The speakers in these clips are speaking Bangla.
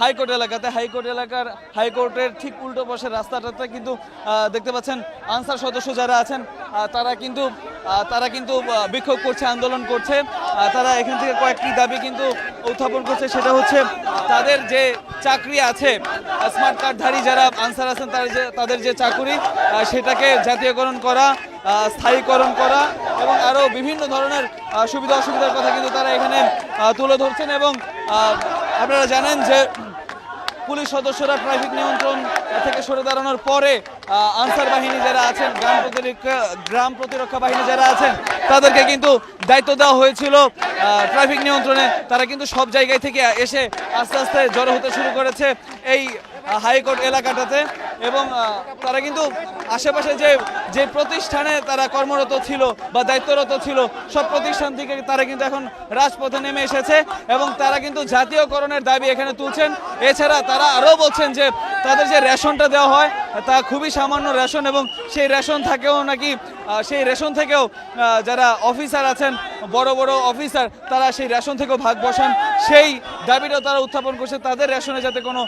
হাইকোর্ট এলাকাতে, হাইকোর্ট এলাকার হাইকোর্টের ঠিক উল্টো পাশের রাস্তাটাতে কিন্তু দেখতে পাচ্ছেন আনসার সদস্য যারা আছেন তারা কিন্তু তারা কিন্তু বিক্ষোভ করছে, আন্দোলন করছে। তারা এখান থেকে কয়েকটি দাবি কিন্তু উত্থাপন করছে, সেটা হচ্ছে তাদের যে চাকরি আছে স্মার্ট কার্ডধারী যারা আনসার আছেন, তার যে, তাদের যে চাকরি সেটাকে জাতীয়করণ করা স্থায়ীকরণ করা এবং আরও বিভিন্ন ধরনের সুবিধা অসুবিধার কথা কিন্তু তারা এখানে তুলে ধরছেন এবং আপনারা জানেন যে পুলিশ সদস্যরা ট্রাফিক নিয়ন্ত্রণ থেকে সরে দাঁড়ানোর পরে আনসার বাহিনী যারা আছেন, গ্রাম প্রতিরক্ষা গ্রাম প্রতিরক্ষা বাহিনী যারা আছেন, তাদেরকে কিন্তু দায়িত্ব দেওয়া হয়েছিল। ট্রাফিক নিয়ন্ত্রণে তারা কিন্তু সব জায়গায় থেকে এসে আস্তে আস্তে জড়ো হতে শুরু করেছে। এই হাইকোর্ট এলাকাটাতে এবং তারা কিন্তু আশেপাশে যে যে প্রতিষ্ঠানে তারা কর্মরত ছিল বা দায়িত্বরত ছিল, সব প্রতিষ্ঠান থেকে তারা কিন্তু এখন রাজপথে নেমে এসেছে এবং তারা কিন্তু জাতীয়করণের দাবি এখানে তুলছেন। এছাড়া তারা আরও বলছেন যে, তাদের যে রেশনটা দেওয়া হয় তা খুবই সামান্য রেশন এবং সেই রেশন থেকেও নাকি সেই রেশন থেকেও যারা অফিসার আছেন, বড় বড় অফিসার, তারা সেই রেশন থেকেও ভাগ বসান। সেই দাবিটাও তারা উত্থাপন করছে, তাদের রেশনে যাতে কোনো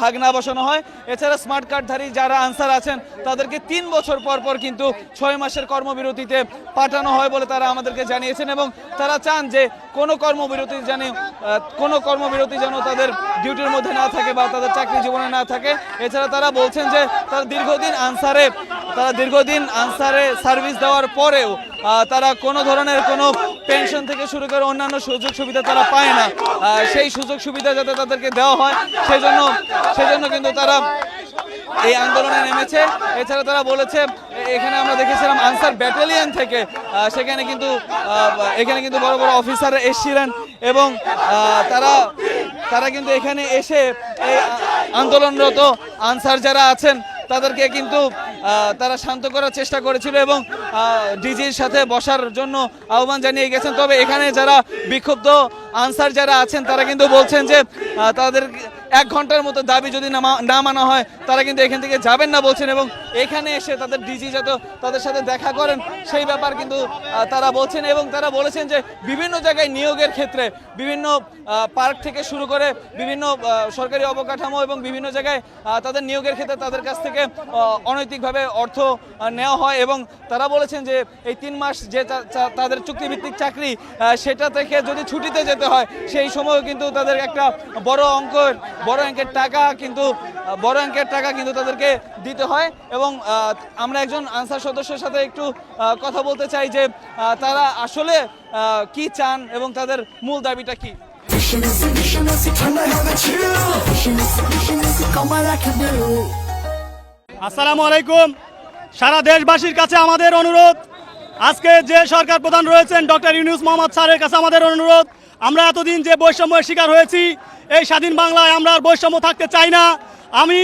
ভাগ না বসানো হয়। এছাড়া স্মার্ট কার্ডধারী যারা আনসার আছেন, তাদেরকে তিন বছর পর পর কিন্তু ছয় মাসের কর্মবিরতিতে পাঠানো হয় বলে তারা আমাদেরকে জানিয়েছেন এবং তারা চান যে কোনো কর্মবিরতি যেন কোনো কর্মবিরতি যেন তাদের ডিউটির মধ্যে না থাকে বা তাদের চাকরি জীবনে না থাকে। এছাড়া তারা বলছেন যে তারা দীর্ঘদিন আনসারে, তারা দীর্ঘদিন আনসারে সার্ভিস দেওয়ার পরেও তারা কোনো ধরনের কোনো পেনশন থেকে শুরু করে অন্যান্য সুযোগ সুবিধা তারা পায় না। সেই সুযোগ সুবিধা যাতে তাদেরকে দেওয়া হয়, সেজন্য সেজন্য কিন্তু তারা এই আন্দোলনে নেমেছে। এছাড়া তারা বলেছে, এখানে আমরা দেখেছিলাম আনসার ব্যাটালিয়ন থেকে সেখানে কিন্তু এখানে কিন্তু বড় বড় অফিসার এসেছিলেন এবং তারা তারা কিন্তু এখানে এসে এই আন্দোলনরত আনসার যারা আছেন, তাদেরকে কিন্তু তারা শান্ত করার চেষ্টা করেছিল এবং ডিজির সাথে বসার জন্য আহ্বান জানিয়ে গেছেন। তবে এখানে যারা বিক্ষুব্ধ আনসার যারা আছেন, তারা কিন্তু বলছেন যে তাদের এক ঘণ্টার মতো দাবি যদি না মানা হয়, তারা কিন্তু এখান থেকে যাবেন না বলছেন এবং এখানে এসে তাদের ডিজি যাতে তাদের সাথে দেখা করেন, সেই ব্যাপার কিন্তু তারা বলছেন এবং তারা বলেছেন যে বিভিন্ন জায়গায় নিয়োগের ক্ষেত্রে বিভিন্ন পার্ক থেকে শুরু করে বিভিন্ন সরকারি অবকাঠামো এবং বিভিন্ন জায়গায় তাদের নিয়োগের ক্ষেত্রে তাদের কাছ থেকে অনৈতিকভাবে অর্থ নেওয়া হয় এবং তারা বলেছেন যে এই তিন মাস যে তাদের চুক্তিভিত্তিক চাকরি সেটা থেকে যদি ছুটিতে যেতে হয়, সেই সময়ও কিন্তু তাদের একটা বড় অঙ্কের বড় অঙ্কের টাকা কিন্তু, বড় অঙ্কের টাকা কিন্তু তাদেরকে দিতে হয় এবং আমরা একজন আনসার সদস্যের সাথে একটু কথা বলতে চাই যে তারা আসলে কি চান এবং তাদের মূল দাবিটা কি. আসসালামু আলাইকুম সারা দেশবাসীর কাছে আমাদের অনুরোধ, আজকে যে সরকার প্রধান রয়েছেন ডক্টর ইউনুস মোহাম্মদ স্যারের কাছে আমাদের অনুরোধ, আমরা এতদিন যে বৈষম্যের শিকার হয়েছি এই স্বাধীন বাংলায় আমরা আর বৈষম্য থাকতে চাই না। আমি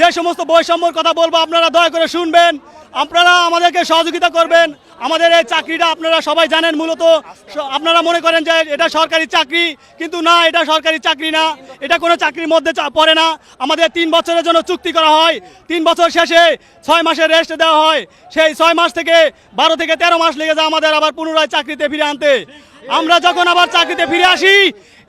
যে সমস্ত বৈষম্যর কথা বলব, আপনারা দয়া করে শুনবেন। আপনারা আমাদেরকে সহযোগিতা করবেন। আমাদের এই চাকরিটা আপনারা সবাই জানেন মূলত। আপনারা মনে করেন যে এটা সরকারি চাকরি, কিন্তু না, এটা সরকারি চাকরি না। এটা কোনো চাকরির মধ্যে পড়ে না। আমাদের তিন বছরের জন্য চুক্তি করা হয়। তিন বছর শেষে ছয় মাসের রেস্ট দেওয়া হয়। সেই ছয় মাস থেকে বারো থেকে তেরো মাস লেগে যায় আমাদের আবার পুনরায় চাকরিতে ফিরে আনতে। আমরা যখন আবার চাকরিতে ফিরে আসি,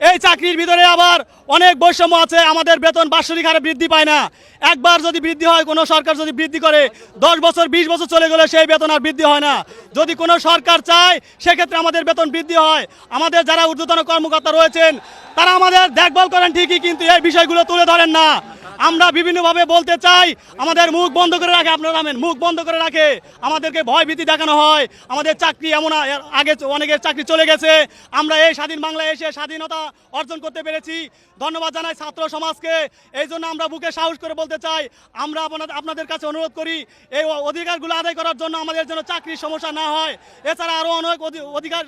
এই চাকরির ভিতরে আবার অনেক বৈষম্য আছে, আমাদের বেতন বাৎসরিক হারে বৃদ্ধি পায় না। একবার যদি বৃদ্ধি হয়, কোনো সরকার যদি বৃদ্ধি করে, দশ বছর, বিশ বছর চলে গেলে সেই বেতন আর বৃদ্ধি হয় না। যদি কোনো সরকার চায়, সেক্ষেত্রে আমাদের বেতন বৃদ্ধি হয়। আমাদের যারা ঊর্ধ্বতন কর্মকর্তা রয়েছেন, তারা আমাদের দেখভাল করেন ঠিকই, কিন্তু এই বিষয়গুলো তুলে ধরেন না। আমরা বিভিন্নভাবে বলতে চাই, আমাদের মুখ বন্ধ করে রাখে, আপনারা নামেন মুখ বন্ধ করে রাখে। আমাদেরকে ভয় ভীতি দেখানো হয়, আমাদের চাকরি এমন আগে অনেকের চাকরি চলে গেছে। আমরা এই স্বাধীন বাংলায় এসে স্বাধীনতা অর্জন করতে পেরেছি। ধন্যবাদ জানাই ছাত্র সমাজকে। এই জন্য আমরা বুকে সাহস করে বলতে চাই, আমরা আপনাদের আপনাদের কাছে অনুরোধ করি, এই অধিকারগুলো আদায় করার জন্য আমাদের যেন চাকরির সমস্যা না হয়। এছাড়া আরও অনেক অধি- অধিকার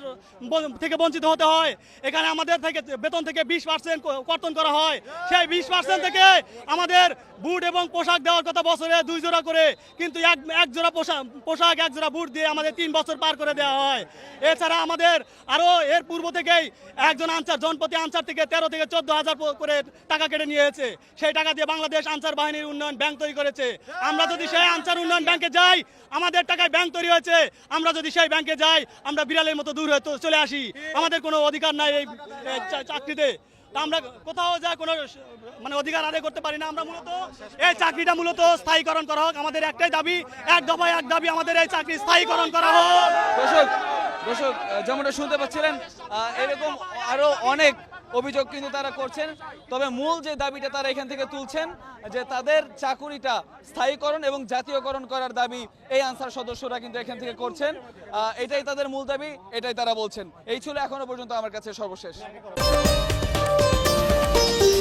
থেকে বঞ্চিত হতে হয়। এখানে আমাদের থেকে বেতন থেকে বিশ পার্সেন্ট কর্তন করা হয়। সেই বিশ পার্সেন্ট থেকে আমাদের বুট এবং পোশাক দেওয়ার কথা বছরে দুই জোড়া করে, কিন্তু এক এক জোড়া পোশাক পোশাক, এক জোড়া বুট দিয়ে আমাদের তিন বছর পার করে দেওয়া হয়। এছাড়া আমাদের আরও এর পূর্ব থেকেই একজন আনসার, জনপতি আনসার থেকে তেরো থেকে চোদ্দ হাজার করে টাকা কেটে নিয়েছে। সেই টাকা দিয়ে বাংলাদেশ আনসার বাহিনীর উন্নয়ন ব্যাংক তৈরি করেছে। আমরা যদি সেই আনসার উন্নয়ন ব্যাংকে যাই, আমাদের টাকায় ব্যাংক তৈরি হয়েছে। আমরা যদি সেই ব্যাংকে যাই, আমরা বিড়ালের মতো দূর হয়ে চলে আসি। আমাদের কোনো অধিকার নাই এই চাকরিতে। তা আমরা কোথাও যা কোনো মানে অধিকার আদায় করতে পারি না। আমরা মূলত এই চাকরিটা মূলত স্থায়ীকরণ করা হোক। আমাদের একটাই দাবি, এক দফায় এক দাবি আমাদের এই চাকরি স্থায়ীকরণ করা হোক। দর্শক দর্শক যেমনটা শুনতে পাচ্ছিলেন এরকম আরও অনেক অভিযোগ কিন্তু তারা করছেন। তবে মূল যে দাবিটা তারা এখান থেকে তুলছেন, যে তাদের চাকুরিটা স্থায়ীকরণ এবং জাতীয়করণ করার দাবি এই আনসার সদস্যরা কিন্তু এখান থেকে করছেন। এটাই তাদের মূল দাবি, এটাই তারা বলছেন। এই ছিল এখনও পর্যন্ত আমার কাছে সর্বশেষ। thank you